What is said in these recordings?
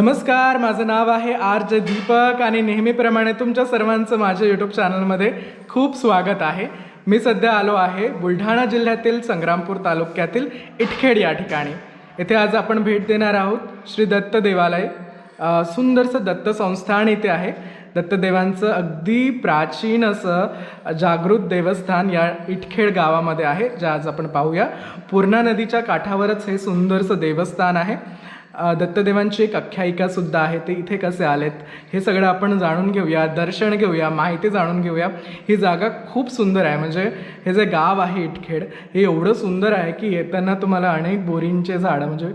नमस्कार माझं नाव आहे आर जे दीपक आणि नेहमीप्रमाणे तुमच्या सर्वांचं माझ्या यूट्यूब चॅनलमध्ये खूप स्वागत आहे. मी सध्या आलो आहे बुलढाणा जिल्ह्यातील संग्रामपूर तालुक्यातील इटखेड या ठिकाणी. इथे आज आपण भेट देणार आहोत श्री दत्त देवालय. सुंदरसं दत्त संस्थान इथे आहे. दत्तदेवांचं अगदी प्राचीन असं जागृत देवस्थान या इटखेड गावामध्ये आहे जे आज आपण पाहूया. पूर्णा नदीच्या काठावरच हे सुंदरसं देवस्थान आहे. दत्तदेवांची एक आख्यायिका सुद्धा आहे ते इथे कसे आलेत हे सगळं आपण जाणून घेऊया दर्शन घेऊया माहिती जाणून घेऊया. ही जागा खूप सुंदर आहे म्हणजे हे जे गाव आहे इटखेड हे एवढं सुंदर आहे की येताना तुम्हाला अनेक बोरींचे झाडं म्हणजे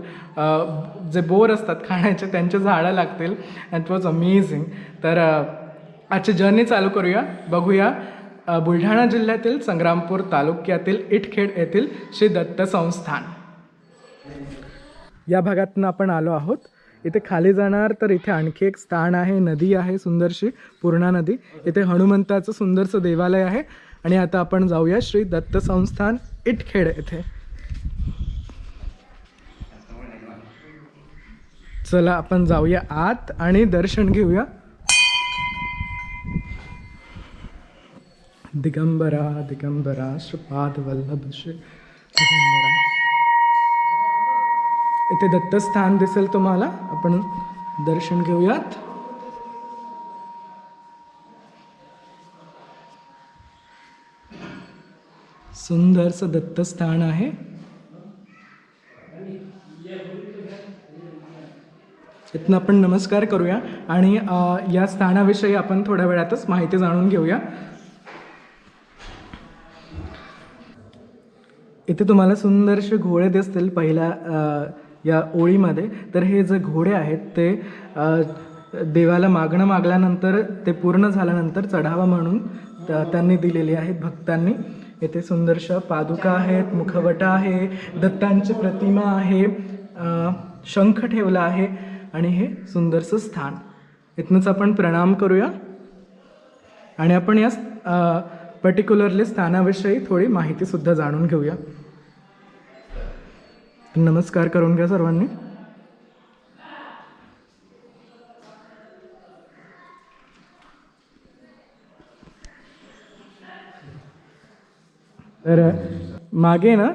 जे बोर असतात खाण्याचे त्यांचे झाडं लागतील. इट वॉज अमेझिंग तर आजची जर्नी चालू करूया बघूया. बुलढाणा जिल्ह्यातील संग्रामपूर तालुक्यातील इटखेड येथील श्री दत्त संस्थान. या भागातून आपण आलो आहोत. इथे खाली जाणार तर इथे आणखी एक स्थान आहे नदी आहे सुंदरशी पूर्णा नदी. इथे हनुमंताचं सुंदरसं देवालय आहे. आणि आता आपण जाऊया श्री दत्त संस्थान इटखेड येथे. चला आपण जाऊया आत आणि दर्शन घेऊया. दिगंबरा दिगंबरा श्रीपाद वल्लभ श्री दिगंबरा. इथे दत्तस्थान दिसेल तुम्हाला. आपण दर्शन घेऊयात. सुंदरसं दत्तस्थान आहे. इथनं आपण नमस्कार करूया आणि या स्थानाविषयी आपण थोड्या वेळातच माहिती जाणून घेऊया. इथे तुम्हाला सुंदरसे घोळे दिसतील. पहिल्या या ओळीमध्ये. तर हे जे घोडे आहेत ते देवाला मागणं मागल्यानंतर ते पूर्ण झाल्यानंतर चढावा म्हणून त्यांनी दिलेली आहेत भक्तांनी. येथे सुंदरशा पादुका आहेत मुखवटा आहे दत्तांची प्रतिमा आहे शंख ठेवला आहे आणि हे सुंदरसं स्थान. इथनंच आपण प्रणाम करूया. आणि आपण या पर्टिक्युलरली स्थानाविषयी थोडी माहितीसुद्धा जाणून घेऊया. नमस्कार करून घ्या सर्वांनी. तर मागे ना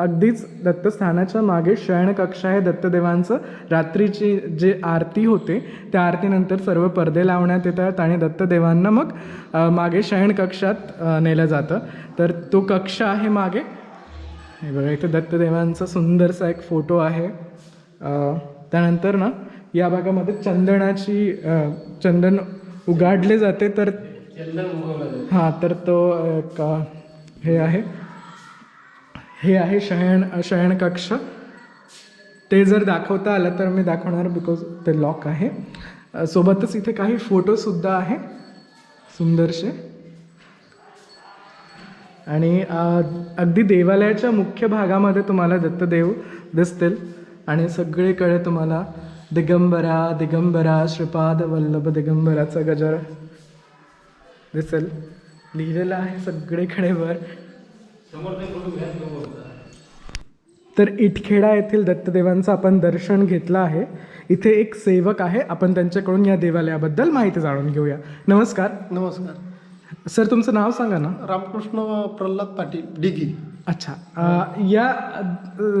अगदीच दत्तस्थानाच्या मागे शयनकक्ष आहे दत्तदेवांचं. रात्रीची जे आरती होते त्या आरतीनंतर सर्व पडदे लावण्यात येतात आणि दत्तदेवांना मग मागे शयनकक्षात नेलं जातं. तर तो कक्ष आहे मागे. हे बघा इथे दत्तदेवांचा सुंदरसा एक फोटो आहे. त्यानंतर ना या भागामध्ये चंदनाची चंदन उगाडले जाते तर हां तर तो एक हे आहे. हे आहे शयन शयनकक्ष. ते जर दाखवता आलं तर मी दाखवणार बिकॉज ते लॉक आहे. सोबतच इथे काही फोटोसुद्धा आहे सुंदरसे. आणि अगदी देवालयाच्या मुख्य भागामध्ये तुम्हाला दत्तदेव दिसतील. आणि सगळीकडे तुम्हाला दिगंबरा दिगंबरा श्रीपाद वल्लभ दिगंबराचा गजर दिसेल. लिहिलेलं आहे सगळीकडे वर. तर इटखेडा येथील दत्तदेवांचं आपण दर्शन घेतलं आहे. इथे एक सेवक आहे. आपण त्यांच्याकडून या देवालयाबद्दल माहिती जाणून घेऊया. नमस्कार. नमस्कार. सर तुमचं नाव सांगा ना. रामकृष्ण प्रल्हाद पाटील डिगी. अच्छा. अ, या अ,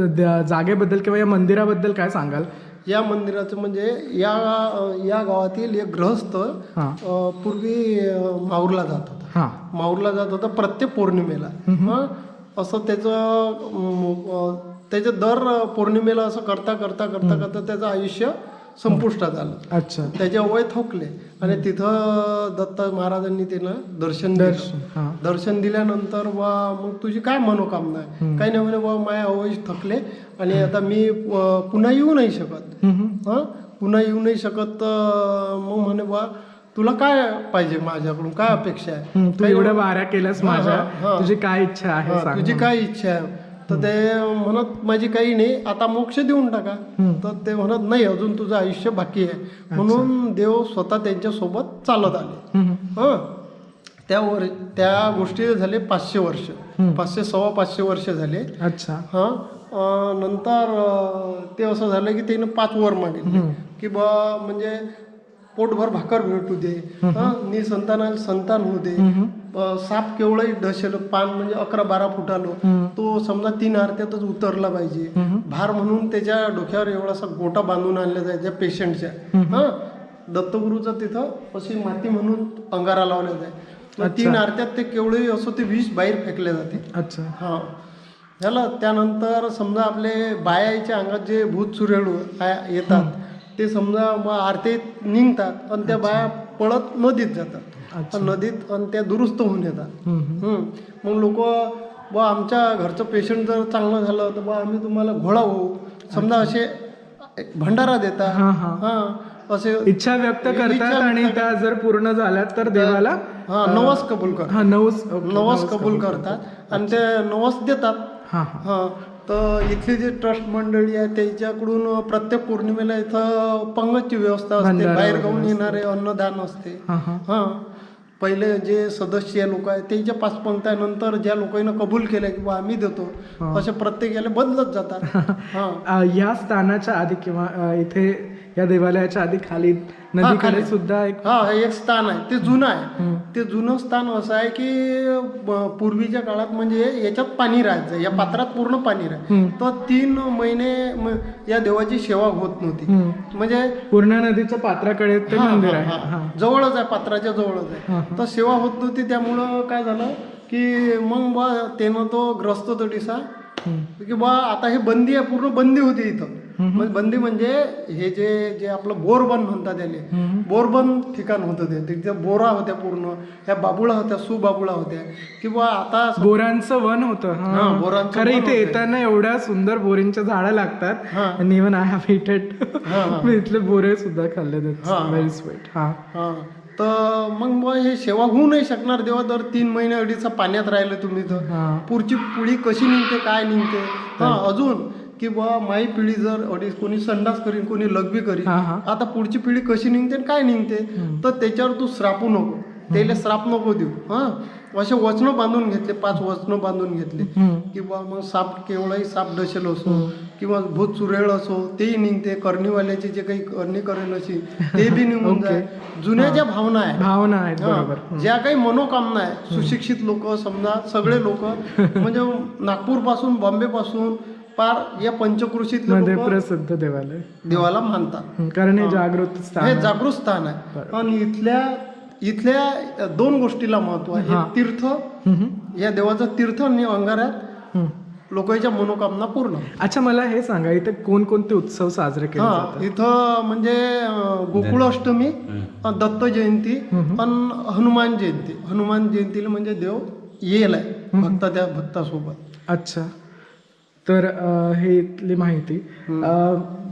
द- जागेबद्दल किंवा या मंदिराबद्दल काय सांगाल? या मंदिराचं म्हणजे या या गावातील एक ग्रहस्थ हां. अ, पूर्वी अ, माहूरला जात होता. हां. माहूरला जात होता प्रत्येक पौर्णिमेला. हं? असं त्याचं अम, अ, त्याचं दर पौर्णिमेला असं करता करता करता करता त्याचं आयुष्य संपुष्टात आलं. अच्छा. त्याचे वय थोकले. आणि तिथं दत्त महाराजांनी त्याला दर्शन दिलं. दर्शन दर्शन दिल्यानंतर वा मग तुझी काय मनोकामना आहे? काही नाही म्हणे बा माय अवयश थकले आणि आता मी पुन्हा येऊ नाही शकत. हां? पुन्हा येऊ नाही शकत तर मग म्हणे बा तुला काय पाहिजे माझ्याकडून? काय अपेक्षा आहे? तू एवढ्या वाऱ्या केल्यास माझ्या. तुझी काय इच्छा आहे तुझी काय इच्छा आहे? तर ते म्हणत माझी काही नाही आता मोक्ष देऊन टाका. तर ते म्हणत नाही अजून तुझं आयुष्य बाकी आहे. म्हणून देव स्वतः त्यांच्यासोबत चालत आले. हं. त्या वर त्या गोष्टी झाले पाचशे वर्ष. पाचशे सव्वा पाचशे वर्ष झाले. अच्छा. हां. नंतर ते असं झालं की त्यानं पाच वर मागितले. की बा म्हणजे पोटभर भाकर भेटू दे. हं, नि संतानाला संतान होऊ दे. साप केवढंही ढसेल पान म्हणजे अकरा बारा फुटालो तो समजा तीन आरत्यातच उतरला पाहिजे. भार म्हणून त्याच्या डोक्यावर एवढासा गोटा बांधून आणला जायच्या पेशंटच्या. हा. दत्तगुरूचा तिथं अशी माती म्हणून अंगारा लावल्या जाय. तीन आरत्यात ते केवढे असो ते विष बाहेर फेकले जाते. अच्छा. हा. झालं त्यानंतर समजा आपले बायाच्या अंगात जे भूत सुरेळू येतात ते समजा आरतीत निघतात. आणि त्या बाया पळत नदीत जातात. नदीत आणि त्या दुरुस्त होऊन येतात. मग लोक बा आमच्या घरचं पेशंट जर चांगलं झालं तर बा आम्ही तुम्हाला घोडा होऊ. समजा असे भंडारा देतात. हा हा. हा. असे इच्छा व्यक्त करतात आणि त्या जर पूर्ण झाल्या तर देवाला हा नवस कबूल करतात. हा नवस नवस कबूल करतात. आणि ते नवस देतात. हा. तर इथली जी ट्रस्ट मंडळी आहे त्याच्याकडून प्रत्येक पौर्णिमेला इथं पंगतची व्यवस्था असते. बाहेर गाऊन येणारे अन्नदान असते. हा पहिले जे सदस्य लोक आहेत त्याच्या पाच पंक्त्यानंतर ज्या लोकांना कबूल केलं की बा आम्ही देतो असे प्रत्येकाला बदलत जातात. हा. या स्थानाच्या आधी किंवा इथे या देवालयाच्या आधी खाली नदीकडे खाली. सुद्धा एक हा एक स्थान आहे. ते जुनं आहे. ते जुनं स्थान असं आहे की पूर्वीच्या काळात म्हणजे याच्यात पाणी राहायचं. या पात्रात पूर्ण पाणी राहायचं. तर तीन महिने या देवाची सेवा होत नव्हती. म्हणजे पूर्णा नदीच्या पात्राकडे ते मंदिर आहे. जवळच आहे पात्राच्या जवळच आहे. तर सेवा होत नव्हती. त्यामुळं काय झालं की मग बा त्यानं तो ग्रस्त तो दिसा की बा आता हे बंदी आहे पूर्ण बंदी होती इथं. म्हणजे बंदी म्हणजे हे जे जे आपलं बोरबन म्हणतात त्याले बोरबन ठिकाण होतं ते. तिथे बोरा होत्या पूर्ण ह्या बाबुळा होत्या सुबाबुळा होत्या. किंवा आता बोरांचं वन होतं बोरांचं इथे. येताना एवढ्या सुंदर बोरींच्या झाडं लागतात. आणि इव्हन आय हॅव. मी इथले बोरे सुद्धा खाल्ले. व्हेरी स्वीट हा. तर मग मग हे सेवा होऊ नाही शकणार देवा दर तीन महिने अडीच पाण्यात राहिलं तुम्ही तर. पुढची पिढी कशी निघते काय निघते? हा. अजून की बा माई पिढी जर अडीच कोणी संडास करीन कोणी लघवी करीन. आता पुढची पिढी कशी निघते आणि काय निघते? तर त्याच्यावर तू श्रापू नको. त्याला श्राप नको देऊ. हा. असे वचनं बांधून घेतले पाच वचनं बांधून घेतले. किंवा मग साप केवढाही साप डसेल असो किंवा भूत सुरेळ असो तेही निघते. करणीवाल्याचे जे काही करणी करेल अशी ते बी निघून जाय. जुन्या ज्या भावना आहे भावना आहेत ज्या काही मनोकामना आहे सुशिक्षित लोक समजा सगळे लोक म्हणजे नागपूरपासून बॉम्बे पासून पार या लोक प्रसिद्ध देवालय. देवाला मानतात. कारण हे जागृत स्थान हे. जागृत स्थान आहे. आणि इथल्या इथल्या दोन गोष्टीला महत्त्व आहे. तीर्थ या देवाचं तीर्थ आणि अंगाऱ्यात. लोकांच्या मनोकामना पूर्ण. अच्छा मला हे सांगा इथे कोणकोणते उत्सव साजरे केले हा जातात? इथं म्हणजे अं, गोकुळाष्टमी अं, दत्त जयंती आणि हनुमान जयंती. हनुमान जयंतीला म्हणजे देव येल आहे भक्ता त्या भक्तासोबत. अच्छा. तर हे इथली माहिती.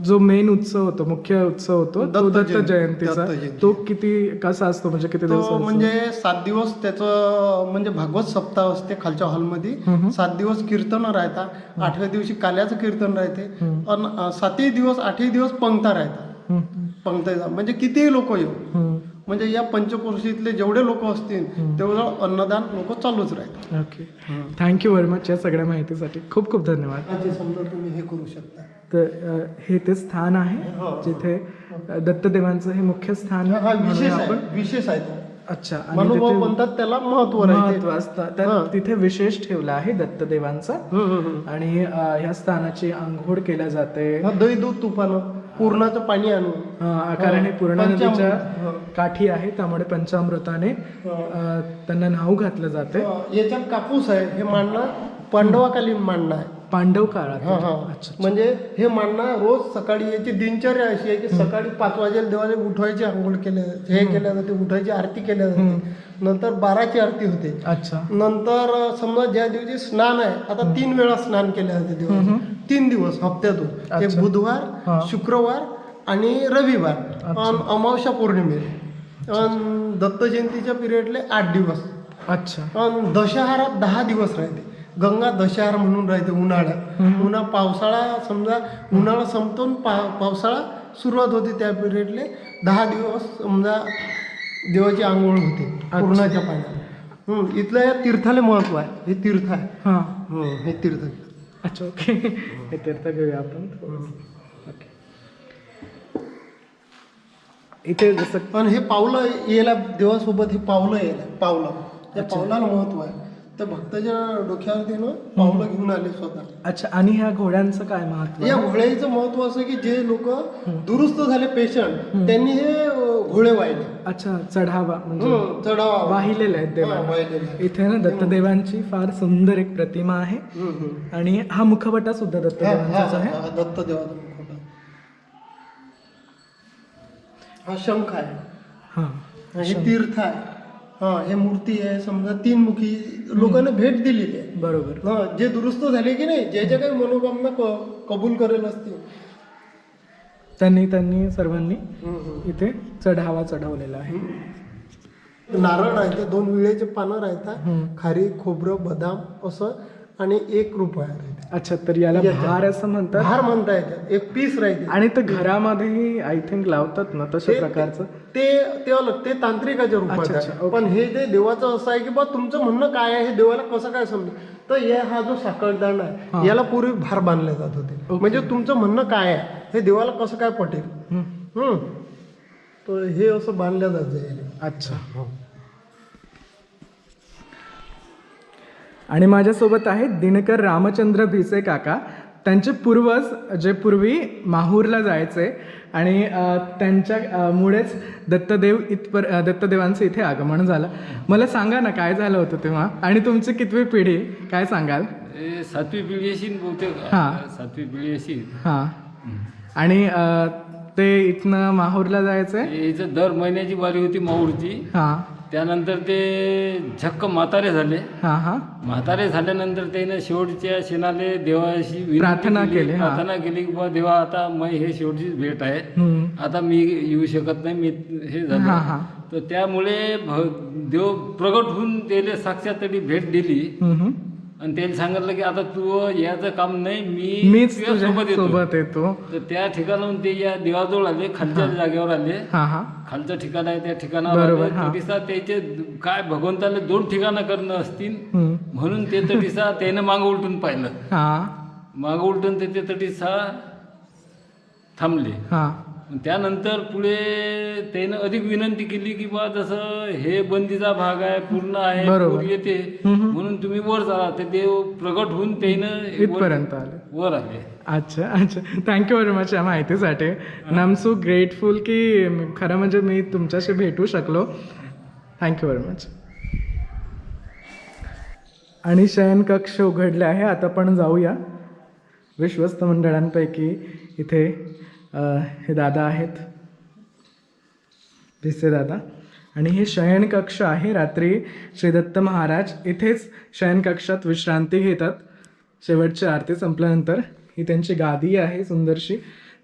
जो मेन उत्सव होतो मुख्य उत्सव होतो तो दत्त दत्त जयंती. जयंतीचा. तो किती कसा असतो म्हणजे किती तो दिवस म्हणजे सात दिवस त्याचं म्हणजे भागवत सप्ताह असते खालच्या हॉलमध्ये. सात दिवस कीर्तन राहतात. आठव्या दिवशी काल्याचं कीर्तन राहते. आणि सातही दिवस आठही दिवस पंक्ता राहतात. पंक्ता म्हणजे कितीही लोक येऊ. म्हणजे या पंचकोशीतले जेवढे लोक असतील तेवढं अन्नदान लोक चालूच राहतात ओके थँक्यू व्हेरी मच या सगळ्या माहितीसाठी. खूप खूप धन्यवाद. समजा तुम्ही हे करू शकता. तर हे ते स्थान आहे जिथे अ, दत्तदेवांचं हे मुख्य स्थान हा विशेष आपण. विशेष आहे तो. अच्छा म्हणतात त्याला महत्त्व महत्त्व असतं. तिथे विशेष ठेवलं आहे दत्तदेवांचा. आणि ह्या स्थानाची आंघोळ केल्या जाते. हा, दही दूध तुपानं. पूर्णाचं पाणी आणून. अ, कारण हे पूर्णा पंचामृत. नदीच्या काठी आहे त्यामुळे पंचामृताने अ, त्यांना नाव घातलं जाते अं, याच्यात कापूस आहे हे मांडणं पांडवाकालीन मांडणं आहे. पांडव काळात. हा हा. म्हणजे हे मांडणं रोज सकाळी याची दिनचर्या अशी आहे की सकाळी पाच वाजेला देवाला उठवायची आंघोळ केल्या हे केल्या जाते उठायची आरती केल्या जाते. नंतर बाराची आरती होते. अच्छा. नंतर समजा ज्या दिवशी स्नान आहे आता तीन वेळा स्नान केले जाते देवाचे तीन दिवस हप्त्यातून. एक बुधवार शुक्रवार आणि रविवार. आणि अमावस्या पौर्णिमेला आणि दत्त जयंतीच्या पिरियडले आठ दिवस. अच्छा. दशहरात दहा दिवस राहते. गंगा दशहरा म्हणून राहते उन्हाळ्यात उन्हा पावसाळा समजा उन्हाळा संपतो पा पावसाळा सुरुवात होते त्या पिरियडले दहा दिवस समजा देवाची आंघोळ होते. पूर्णाच्या पाण्यात. हम्म, इथलं या तीर्थाला महत्त्व आहे. हे तीर्थ आहे. हा. हम्म, हे तीर्थ. अच्छा ओके. हे तीर्थ घेऊया आपण. ओके. इथे जसं पण हे पावलं यायला देवासोबत हे पावलं यायला पावलं. त्या पावलाला महत्त्व आहे. त्या भक्ताच्या डोक्यावरती ना पावलं घेऊन आले स्वतः. अच्छा आणि ह्या घोड्यांचं काय महत्त्व या घोड्याचं महत्त्व असं की जे लोक दुरुस्त झाले पेशंट त्यांनी हे घोडे वाहिले. अच्छा चढावा म्हणजे चढावा. वाहिलेले आहेत आहे. इथे ना दत्तदेवांची फार सुंदर एक प्रतिमा आहे. आणि हा मुखवटा सुद्धा दत्तदेवांचाच आहे. हा, दत्त देवाचा मुखवटा. हा शंख आहे. हे तीर्थ आहे. हा हे मूर्ती आहे समजा तीन मुखी लोकांना भेट दिलेली आहे. बरोबर. हा जे दुरुस्त झाले की नाही ज्याच्या काही मनोकामना क- कबूल करेल असतील. त्यांनी त्यांनी सर्वांनी. इथे चढावा चढवलेला आहे. नारळ राहते दोन विळेचे पानं राहतात. खारी खोबरं बदाम असं आणि एक रुपया राहते अच्छा तर याला याच्या- भार असं म्हणतात? भार म्हणता येते एक पीस राहते आणि ते घरामध्येही आय थिंक लावतात ना तशा ते- प्रकारचं? ते ते अलग ते तांत्रिकाच्या रूपात अच्छा, अच्छा, आहे ओके. पण हे जे देवाचं असं आहे की बा तुमचं म्हणणं काय आहे हे देवाला कसं काय समजेल? तर या हा जो साखळदांड आहे याला पूर्वी भार बांधले जात होते. म्हणजे तुमचं म्हणणं काय आहे? हे देवाला कसं काय पटेल? हं. हम्म. तर हे असं बांधलं जात जाईल. अच्छा. आणि माझ्यासोबत आहेत दिनकर रामचंद्र भिसे काका. त्यांचे पूर्वज जे पूर्वी माहूरला जायचे आणि अ, त्यांच्या अ, मुळेच दत्तदेव इथपर दत्तदेवांचं इथे आगमन झालं. मला सांगा ना काय झालं होतं तेव्हा? आणि तुमची कितवी पिढी काय सांगाल? सातवी पिढी येशील बहुतेक. हा. सातवी पिढी येशील हां. आणि ते इथनं माहूरला जायचे? याचं दर महिन्याची वारी होती माऊरची हां. त्यानंतर ते झक्क म्हातारे झाले हां हां म्हातारे झाल्यानंतर त्याने शेवटच्या क्षणाले देवाशी विनंती प्रार्थना केली, हा. प्रार्थना केली की बा देवा आता मै हे शेवटचीच भेट आहे हम्म. आता मी येऊ शकत नाही मी हे हा, झालं हा. तर त्यामुळे भ- देव प्रगट होऊन त्याला साक्षात तरी भेट दिली हम्म, हम्म. आणि त्याने सांगितलं की आता तू याचं काम नाही मी मीच तुझ्या सोबत येतो. सोबत येतो. तर त्या ठिकाणाहून ते या देवाजवळ आले खालच्या जागेवर आले. हा हा. खालचं ठिकाण आहे त्या ठिकाणावर बरोबर, आले हा. तटीसा त्याचे काय भगवंताला दोन ठिकाणं करणं असतील. हम्म. म्हणून ते तटीसा त्यानं मागं उलटून पाहिलं. हा. मागं उलटून ते ते तटीसा थांबले. हा. त्यानंतर पुढे त्यानं अधिक विनंती केली की बा जसं हे बंदीचा भाग आहे पूर्ण आहे बरोबर. पूर येते. म्हणून तुम्ही वर चला. ते देव प्रगट होऊन त्यानं वर- इथपर्यंत आले. वर आले. अच्छा अच्छा. थँक्यू व्हेरी मच या माहितीसाठी. आय एम सो ग्रेटफुल की खरं म्हणजे मी तुमच्याशी भेटू शकलो. थँक्यू व्हेरी मच आणि शयन कक्ष उघडले आहे. आता पण जाऊया. विश्वस्त मंडळांपैकी इथे. हे दादा आहेत. भिसे दादा. आणि हे शयनकक्ष आहे रात्री. श्री दत्त महाराज इथेच शयनकक्षात विश्रांती घेतात. शेवटची आरती संपल्यानंतर ही त्यांची गादी आहे सुंदरशी.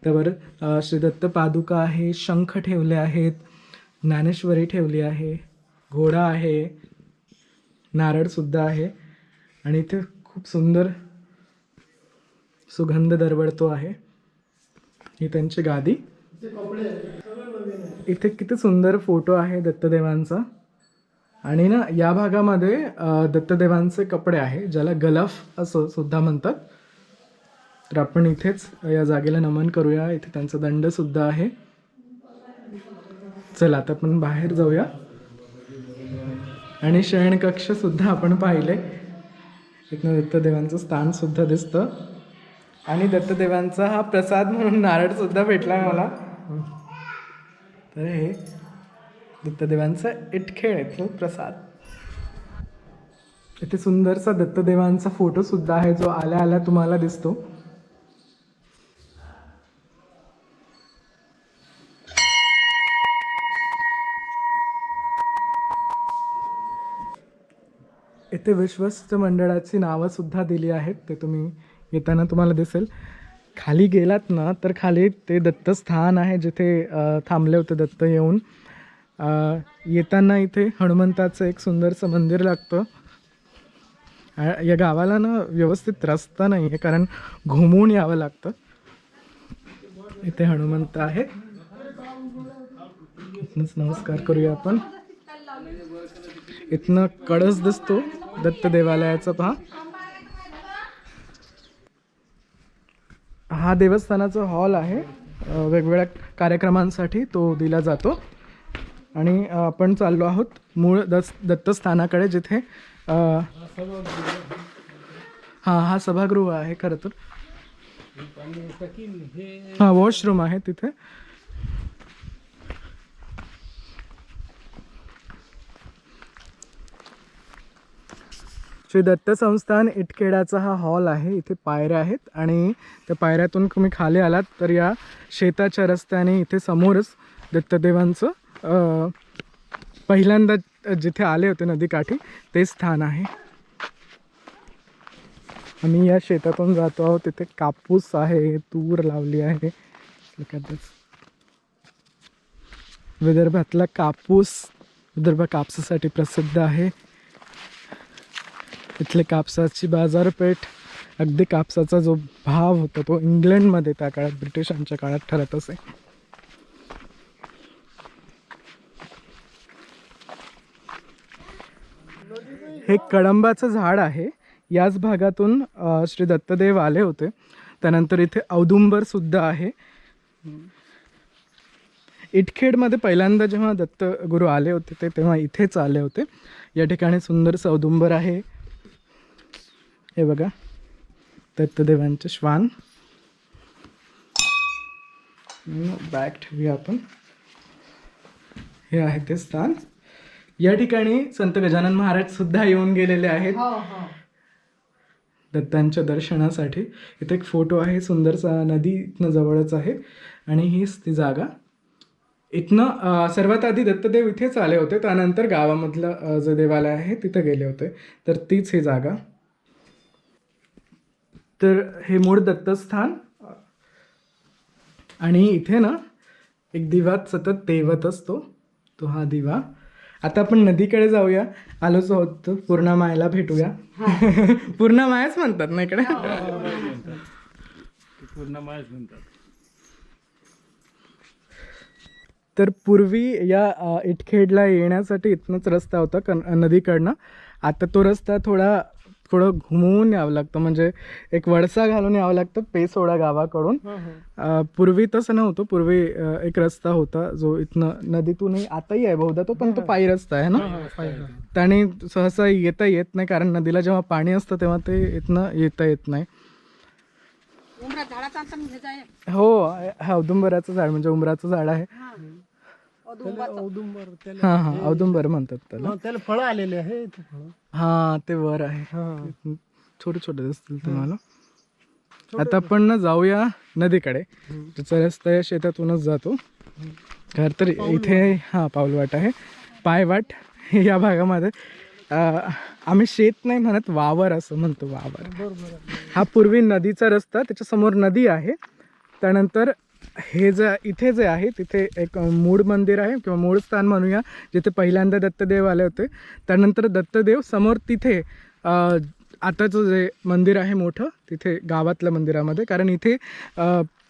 त्यावर श्रीदत्त श्री दत्त पादुका आहे शंख ठेवले आहेत ज्ञानेश्वरी ठेवली आहे घोडा आहे नारळसुद्धा आहे. आणि इथे खूप सुंदर सुगंध दरवळतो आहे. ही त्यांची गादी. इथे किती सुंदर फोटो आहे दत्तदेवांचा. आणि ना या भागामध्ये दत्तदेवांचे कपडे आहे ज्याला गलफ असं सुद्धा म्हणतात. तर आपण इथेच या जागेला नमन करूया. इथे त्यांचा दंड सुद्धा आहे. चला आता आपण बाहेर जाऊया. आणि शयनकक्ष सुद्धा आपण पाहिले. इथनं दत्तदेवांचं स्थान सुद्धा दिसतं. आणि दत्तदेवांचा हा प्रसाद म्हणून नारळसुद्धा भेटला भेटला मला. तर हे दत्तदेवांचा इटखेळ येथील प्रसाद. इथे सुंदरसा दत्तदेवांचा फोटोसुद्धा आहे जो आल्या आल्या तुम्हाला दिसतो. इथे विश्वस्त मंडळाची नावंसुद्धा दिली आहेत ते तुम्ही येताना तुम्हाला दिसेल. खाली गेलात ना तर खाली ते दत्तस्थान आहे जिथे थांबले होते दत्त येऊन. येताना इथे हनुमंताचं एक सुंदरसं मंदिर लागतं. या गावाला ना व्यवस्थित रस्ता नाही आहे कारण घुमून यावं लागतं. इथे हनुमंत आहे. नमस्कार करूया आपण. इथनं कळस दिसतो दत्त देवालयाचा पहा. हा देवस्थानाचा हॉल आहे. वेगवेगळ्या कार्यक्रमांसाठी तो दिला जातो. आणि आपण चाललो आहोत मूळ दस दत्तस्थानाकडे जिथे हां हा सभागृह आहे खरं तर. हां वॉशरूम आहे तिथे. श्री दत्त संस्थान इटखेडाचा हा हॉल आहे. इथे पायऱ्या आहेत आणि त्या पायऱ्यातून तुम्ही खाली आलात तर या शेताच्या रस्त्याने इथे समोरच दत्तदेवांचं पहिल्यांदा जिथे आले होते नदीकाठी ते स्थान आहे. आम्ही या शेतातून जातो आहोत. तिथे कापूस आहे तूर लावली आहे. विदर्भातला कापूस विदर्भ कापसासाठी प्रसिद्ध आहे. इथले कापसाची बाजारपेठ अगदी कापसाचा जो भाव होता तो इंग्लंडमध्ये त्या काळात ब्रिटिशांच्या काळात ठरत असे. हे कळंबाचं झाड आहे. याच भागातून श्री दत्तदेव आले होते. त्यानंतर इथे औदुंबर सुद्धा आहे. इटखेडमध्ये पहिल्यांदा जेव्हा दत्त गुरु आले होते ते तेव्हा इथेच आले होते. या ठिकाणी सुंदरसं औदुंबर आहे. हे बघा. दत्तदेवांचे श्वान. बॅग ठेवूया आपण. हे आहे ते स्थान. या ठिकाणी संत गजानन महाराज सुद्धा येऊन गेलेले आहेत. दत्तांच्या दर्शनासाठी. इथे एक फोटो आहे सुंदरसा नदी इथनं जवळच आहे. आणि हीच ती जागा. इथनं सर्वात आधी दत्तदेव इथेच आले होते. त्यानंतर गावामधलं जे देवालय आहे तिथं गेले होते. तर तीच ही जागा. तर हे मूळ दत्तस्थान. आणि इथे ना एक दिवा सतत तेवत असतो तो हा दिवा. आता आपण नदीकडे जाऊया. आलोच आहोत पूर्णा मायला भेटूया. पूर्णा मायाच म्हणतात ना इकडे? पूर्ण माहीत म्हणतात. तर पूर्वी या इटखेडला येण्यासाठी इथनंच रस्ता होता कन नदीकडनं. आता तो रस्ता थोडा थोडं घुमवून यावं लागतं. म्हणजे एक वळसा घालून यावं लागतं पेसोडा गावाकडून. पूर्वी तसं नव्हतं. पूर्वी एक रस्ता होता जो इथनं नदीतूनही आताही आहे बहुधा. तो पण तो पायी रस्ता आहे ना? त्याने सहसा येता येत नाही. कारण नदीला जेव्हा पाणी असतं तेव्हा ते इथनं येता येत नाही. उमरा झाडाचा आता मी घ्यायचा आहे. हो हा औदुंबराचं झाड. म्हणजे उंबराचं झाड आहे. औदुंबर त्याला हा हा औदुंबर म्हणतात त्याला. हा, त्याला फळं आलेले आहे ते फळं. हा ते वर आहे. छोटे छोटे दिसतील तुम्हाला. आता आपण ना जाऊया नदीकडे. त्याचा रस्ता या शेतातूनच जातो. खर तर इथे हा पाऊलवाट आहे. पायवाट या भागामध्ये. अं, आम्ही शेत नाही म्हणत वावर असं म्हणतो वावर. हा पूर्वी नदीचा रस्ता त्याच्यासमोर नदी आहे. त्यानंतर हे जे इथे जे आहे तिथे एक मूळ मंदिर आहे किंवा मूळ स्थान म्हणूया जिथे पहिल्यांदा दत्तदेव आले होते. त्यानंतर दत्तदेव समोर तिथे आताचं जे मंदिर आहे मोठं तिथे गावातल्या मंदिरामध्ये. कारण इथे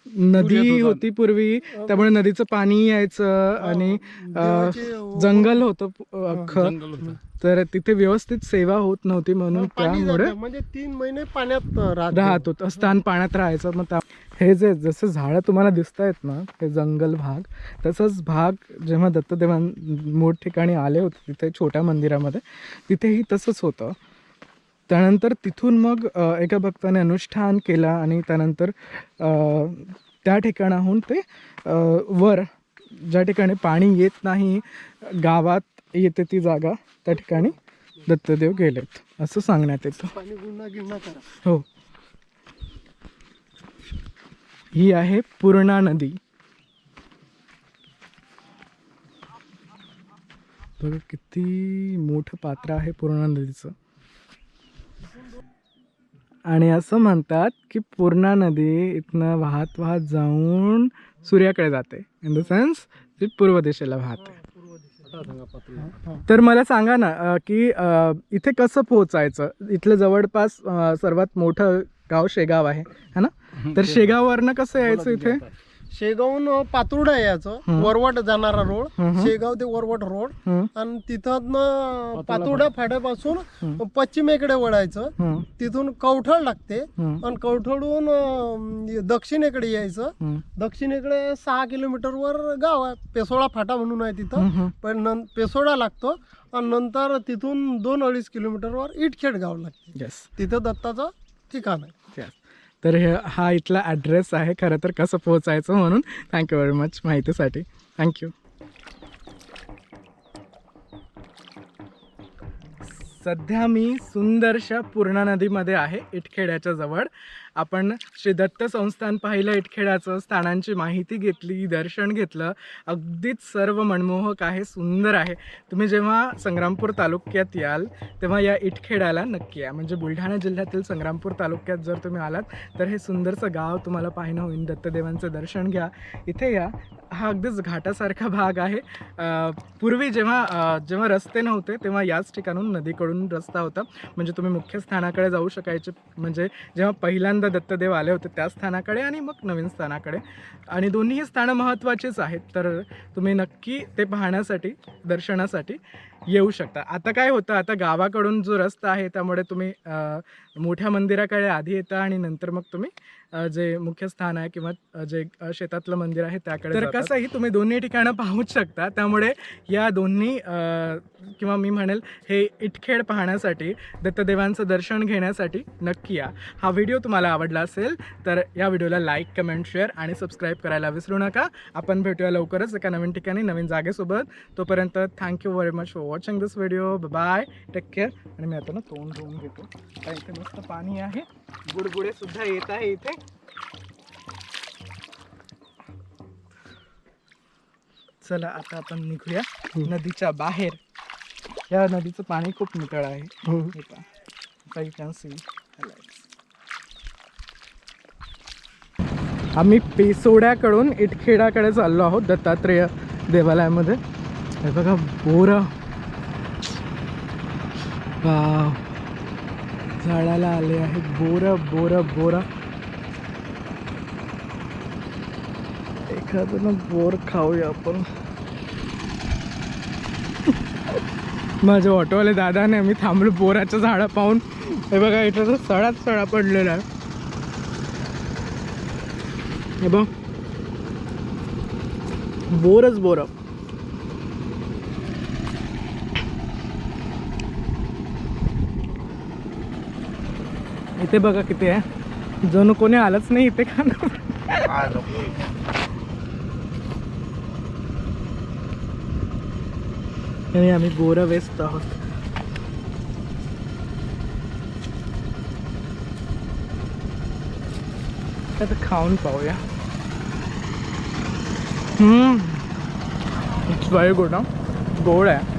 नदी होती पूर्वी त्यामुळे नदीचं पाणी यायचं आणि जंगल होतं अख्खं. जंगल होतं. तर तिथे व्यवस्थित सेवा होत नव्हती म्हणून त्यामुळे म्हणजे तीन महिने पाण्यात राहत होतं. स्थान पाण्यात राहायचं मग हे जे जसं झाडं तुम्हाला दिसत आहेत ना हे जंगल भाग तसंच भाग जेव्हा दत्तदेवां मूळ ठिकाणी आले होते तिथे छोट्या मंदिरामध्ये तिथेही तसंच होतं. त्यानंतर तिथून मग एका भक्ताने अनुष्ठान केला आणि त्यानंतर त्या ठिकाणाहून ते वर ज्या ठिकाणी पाणी येत नाही गावात येते ती जागा त्या ठिकाणी दत्तदेव गेलेत. असं सांगण्यात येतं. हो. ही आहे पूर्णा नदी. बघा किती मोठं पात्र आहे पूर्णा नदीचं. आणि असं म्हणतात की पूर्णा नदी इथनं वाहत वाहत जाऊन सूर्याकडे जाते. इन द सेन्स ती पूर्व दिशेला वाहते. तर मला सांगा ना की इथे कसं पोहोचायचं? इथलं जवळपास सर्वात मोठं गाव शेगाव आहे है ना? तर शेगाववरनं कसं यायचं इथे? शेगावून पातुर्डा यायचं वरवट जाणारा रोड. शेगाव ते वरवट रोड. आणि तिथं पातुर्डा फाट्यापासून पश्चिमेकडे वळायचं. तिथून कवठळ लागते. आणि कवठळून दक्षिणेकडे यायचं. दक्षिणेकडे सहा किलोमीटरवर गाव आहे. पेसोडा फाटा म्हणून आहे तिथं. पण नं पेसोडा लागतो. आणि नंतर तिथून दोन अडीच किलोमीटरवर इटखेड गाव लागते. तिथं दत्ताचं ठिकाण आहे. तर हे हा इथला ॲड्रेस आहे. खरं तर कसं पोहोचायचं म्हणून थँक्यू व्हेरी मच माहितीसाठी. थँक्यू सध्या मी सुंदरशा पूर्णा नदीमध्ये आहे इटखेड्याच्या जवळ. आपण श्री दत्त संस्थान पाहिलं इटखेडाचं स्थानांची माहिती घेतली दर्शन घेतलं. अगदीच सर्व मनमोहक आहे सुंदर आहे. तुम्ही जेव्हा संग्रामपूर तालुक्यात याल तेव्हा या इटखेडाला नक्की या. म्हणजे बुलढाणा जिल्ह्यातील संग्रामपूर तालुक्यात जर तुम्ही आलात तर हे सुंदरचं गाव तुम्हाला पाहणं होईल. दत्तदेवांचं दर्शन घ्या. इथे या. हा अगदीच घाटासारखा भाग आहे. पूर्वी जेव्हा जेव्हा रस्ते नव्हते तेव्हा याच ठिकाणून नदीकडून रस्ता होता. म्हणजे तुम्ही मुख्य स्थानाकडे जाऊ शकायचे. म्हणजे जेव्हा पहिल्यांदा दत्तदेव आले होते त्या स्थानाकडे आणि मग नवीन स्थानाकडे. आणि दोन्हीही स्थानं महत्त्वाचीच आहेत. तर तुम्ही नक्की ते पाहण्यासाठी दर्शनासाठी येऊ शकता. आता काय होतं? आता गावाकडून जो रस्ता आहे त्यामुळे तुम्ही मोठ्या मंदिराकडे आधी येता आणि नंतर मग तुम्ही जे मुख्य स्थान आहे किंवा जे शेतातलं मंदिर आहे त्याकडे तर कसंही तुम्ही दोन्ही ठिकाणं पाहूच शकता. त्यामुळे या दोन्ही किंवा मी म्हणेल हे इटखेड पाहण्यासाठी दत्तदेवांचं दर्शन घेण्यासाठी नक्की या. हा व्हिडिओ तुम्हाला आवडला असेल तर या व्हिडिओला लाईक कमेंट शेअर आणि सबस्क्राईब करायला विसरू नका. आपण भेटूया लवकरच एका नवीन ठिकाणी नवीन जागेसोबत. तोपर्यंत thank you very much for watching this video bye take care आणि मी आता ना तोंड धुवून घेतो. इथे मस्त पाणी आहे. गुडगुडे सुद्धा येत आहे इथे. चला आता आपण निघूया नदीच्या बाहेर. या नदीचं पाणी खूप नितळ आहे. हे. आम्ही पेसोड्याकडून इटखेडाकडे चाललो आहोत दत्तात्रेय देवालयामध्ये. हे बघा बोर. झाडाला आले आहेत. बोर बोर बोर. एखादं ना बोर खाऊया आपण. माझ्या ऑटोवाले दादाने आम्ही थांबलो बोराच्या झाडं पाहून. हे बघा इथं तर सडाच सडा पडलेला आहे. हे बघ. बोरच बोर. इथे बघा किती आहे. जणू कोणी आलंच नाही इथे का आणि आम्ही बोर वेस्ट आहोत. आता खाऊन पाहूया. हम्म. इट्स व्हेरी गुड ना गोड आहे.